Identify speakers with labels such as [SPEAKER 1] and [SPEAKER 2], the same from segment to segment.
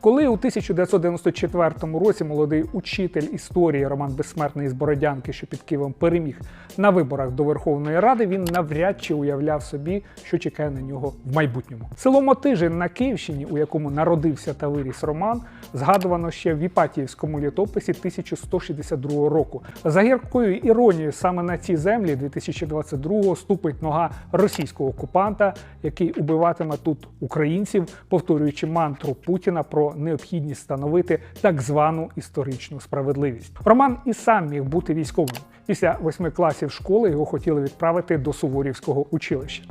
[SPEAKER 1] Коли у 1994 році молодий учитель історії Роман Безсмертний з Бородянки, що під Києвом переміг на виборах до Верховної Ради, він навряд чи уявляв собі, що чекає на нього в майбутньому. Село Мотижин на Київщині, у якому народився та виріс Роман, згадувано ще в Іпатіївському літописі 1162 року. За гіркою іронією саме на ці землі 2022-го ступить нога російського окупанта, який убиватиме тут українців, повторюючи мантру Путіна про необхідність встановити так звану історичну справедливість. Роман і сам міг бути військовим. Після восьми класів школи його хотіли відправити до Суворівського училища.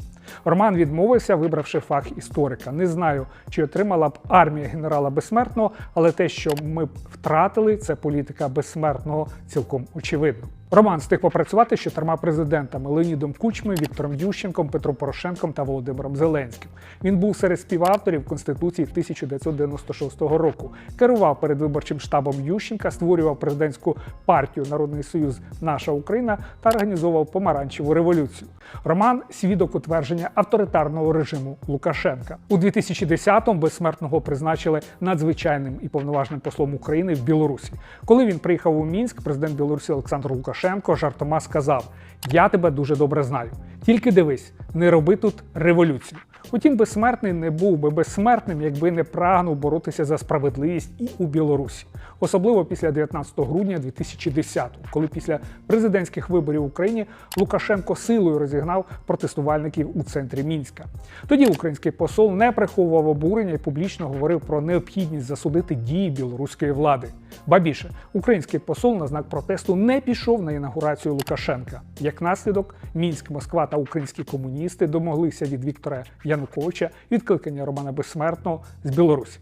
[SPEAKER 1] Роман відмовився, вибравши фах історика. Не знаю, чи отримала б армія генерала Безсмертного, але те, що ми б втратили, це політика безсмертного цілком очевидно. Роман встиг попрацювати з чотирма президентами Леонідом Кучмою, Віктором Ющенком, Петром Порошенком та Володимиром Зеленським. Він був серед співавторів Конституції 1996 року. Керував передвиборчим штабом Ющенка, створював президентську партію Народний Союз Наша Україна та організовував помаранчеву революцію. Роман свідок утвердження авторитарного режиму Лукашенка. У 2010-му безсмертного призначили надзвичайним і повноважним послом України в Білорусі. Коли він приїхав у Мінськ, президент Білорусі Олександр Лукашенко жартома сказав: Я тебе дуже добре знаю. Тільки дивись, не роби тут революцію. Утім, безсмертний не був би безсмертним, якби не прагнув боротися за справедливість і у Білорусі, особливо після 19 грудня 2010-го, коли після президентських виборів в Україні Лукашенко силою розігнав протестувальників у центрі Мінська. Тоді український посол не приховував обурення і публічно говорив про необхідність засудити дії білоруської влади. Ба більше, український посол на знак протесту не пішов на інаугурацію Лукашенка. Як наслідок, Мінськ, Москва та українські комуністи домоглися від Віктора Януковича відкликання Романа Безсмертного з Білорусі.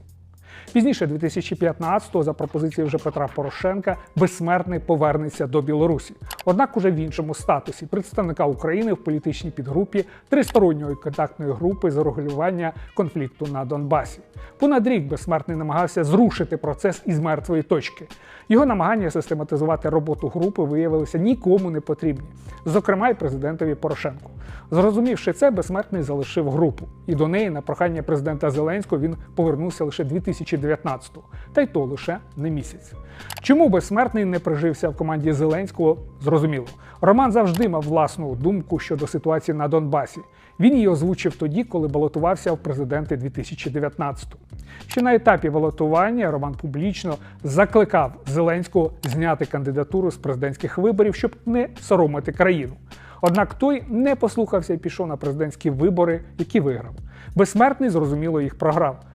[SPEAKER 1] Пізніше, 2015-го, за пропозицією вже Петра Порошенка, безсмертний повернеться до Білорусі. Однак уже в іншому статусі представника України в політичній підгрупі тристоронньої контактної групи з регулювання конфлікту на Донбасі. Понад рік безсмертний намагався зрушити процес із мертвої точки. Його намагання систематизувати роботу групи виявилися нікому не потрібні, зокрема й президентові Порошенку. Зрозумівши це, безсмертний залишив групу, і до неї на прохання президента Зеленського він повернувся лише 2019-го, та й то лише не місяць. Чому безсмертний не прижився в команді Зеленського? Зрозуміло. Роман завжди мав власну думку щодо ситуації на Донбасі. Він її озвучив тоді, коли балотувався в президенти 2019-го. Ще на етапі балотування Роман публічно закликав Зеленського зняти кандидатуру з президентських виборів, щоб не соромити країну. Однак той не послухався і пішов на президентські вибори, які виграв. Безсмертний, зрозуміло, їх програв.